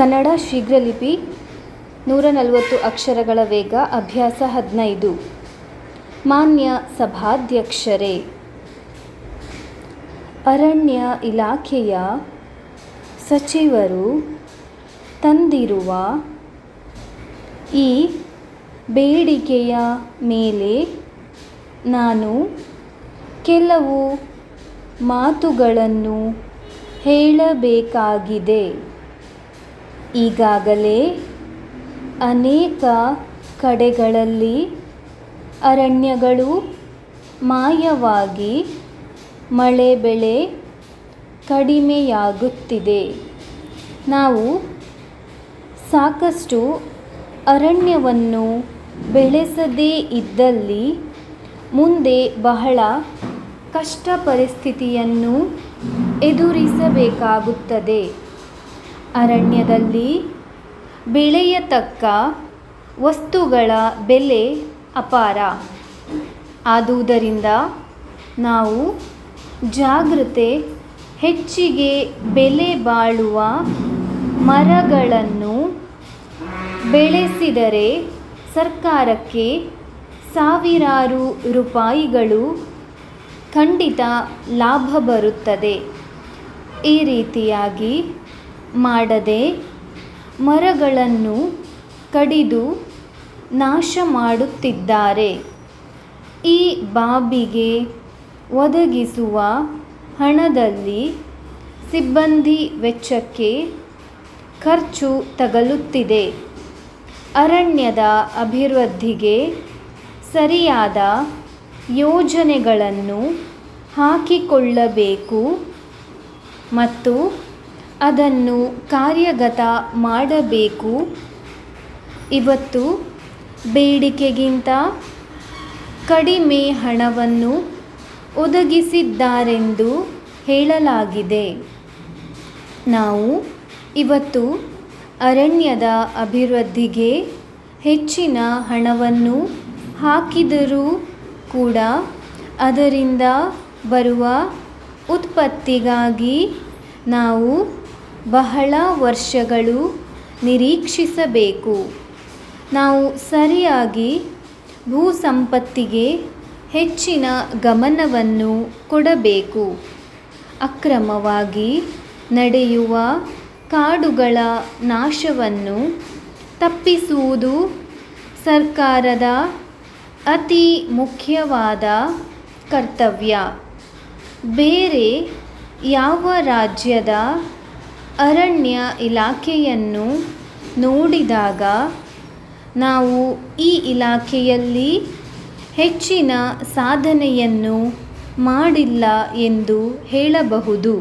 ಕನ್ನಡ ಶೀಘ್ರಲಿಪಿ ನೂರ ನಲವತ್ತು ಅಕ್ಷರಗಳ ವೇಗ ಅಭ್ಯಾಸ ಹದಿನೈದು. ಮಾನ್ಯ ಸಭಾಧ್ಯಕ್ಷರೇ, ಅರಣ್ಯ ಇಲಾಖೆಯ ಸಚಿವರು ತಂದಿರುವ ಈ ಬೇಡಿಕೆಯ ಮೇಲೆ ನಾನು ಕೆಲವು ಮಾತುಗಳನ್ನು ಹೇಳಬೇಕಾಗಿದೆ. ಈಗಾಗಲೇ ಅನೇಕ ಕಡೆಗಳಲ್ಲಿ ಅರಣ್ಯಗಳು ಮಾಯವಾಗಿ ಮಳೆ ಬೆಳೆ ಕಡಿಮೆಯಾಗುತ್ತಿದೆ. ನಾವು ಸಾಕಷ್ಟು ಅರಣ್ಯವನ್ನು ಬೆಳೆಸದೇ ಇದ್ದಲ್ಲಿ ಮುಂದೆ ಬಹಳ ಕಷ್ಟ ಪರಿಸ್ಥಿತಿಯನ್ನು ಎದುರಿಸಬೇಕಾಗುತ್ತದೆ. ಅರಣ್ಯದಲ್ಲಿ ಬೆಳೆಯತಕ್ಕ ವಸ್ತುಗಳ ಬೆಲೆ ಅಪಾರ. ಆದುದರಿಂದ ನಾವು ಜಾಗೃತೆ, ಹೆಚ್ಚಿಗೆ ಬೆಲೆ ಬಾಳುವ ಮರಗಳನ್ನು ಬೆಳೆಸಿದರೆ ಸರ್ಕಾರಕ್ಕೆ ಸಾವಿರಾರು ರೂಪಾಯಿಗಳು ಖಂಡಿತ ಲಾಭ ಬರುತ್ತದೆ. ಈ ರೀತಿಯಾಗಿ ಮಾಡದೆ ಮರಗಳನ್ನು ಕಡಿದು ನಾಶ ಮಾಡುತ್ತಿದ್ದಾರೆ ಈ ಬಾಬಿಗೆ ಒದಗಿಸುವ ಹಣದಲ್ಲಿ ಸಿಬ್ಬಂದಿ ವೆಚ್ಚಕ್ಕೆ ಖರ್ಚು ತಗಲುತ್ತಿದೆ. ಅರಣ್ಯದ ಅಭಿವೃದ್ಧಿಗೆ ಸರಿಯಾದ ಯೋಜನೆಗಳನ್ನು ಹಾಕಿಕೊಳ್ಳಬೇಕು ಮತ್ತು ಅದನ್ನು ಕಾರ್ಯಗತ ಮಾಡಬೇಕು. ಇವತ್ತು ಬೇಡಿಕೆಗಿಂತ ಕಡಿಮೆ ಹಣವನ್ನು ಒದಗಿಸಿದ್ದಾರೆಂದು ಹೇಳಲಾಗಿದೆ. ನಾವು ಇವತ್ತು ಅರಣ್ಯದ ಅಭಿವೃದ್ಧಿಗೆ ಹೆಚ್ಚಿನ ಹಣವನ್ನು ಹಾಕಿದರೂ ಕೂಡ ಅದರಿಂದ ಬರುವ ಉತ್ಪತ್ತಿಗಾಗಿ ನಾವು ಬಹಳ ವರ್ಷಗಳು ನಿರೀಕ್ಷಿಸಬೇಕು. ನಾವು ಸರಿಯಾಗಿ ಭೂ ಸಂಪತ್ತಿಗೆ ಹೆಚ್ಚಿನ ಗಮನವನ್ನು ಕೊಡಬೇಕು. ಅಕ್ರಮವಾಗಿ ನಡೆಯುವ ಕಾಡುಗಳ ನಾಶವನ್ನು ತಪ್ಪಿಸುವುದು ಸರ್ಕಾರದ ಅತಿ ಮುಖ್ಯವಾದ ಕರ್ತವ್ಯ. ಬೇರೆ ಯಾವ ರಾಜ್ಯದ ಅರಣ್ಯ ಇಲಾಖೆಯನ್ನು ನೋಡಿದಾಗ ನಾವು ಈ ಇಲಾಖೆಯಲ್ಲಿ ಹೆಚ್ಚಿನ ಸಾಧನೆಯನ್ನು ಮಾಡಿಲ್ಲ ಎಂದು ಹೇಳಬಹುದು.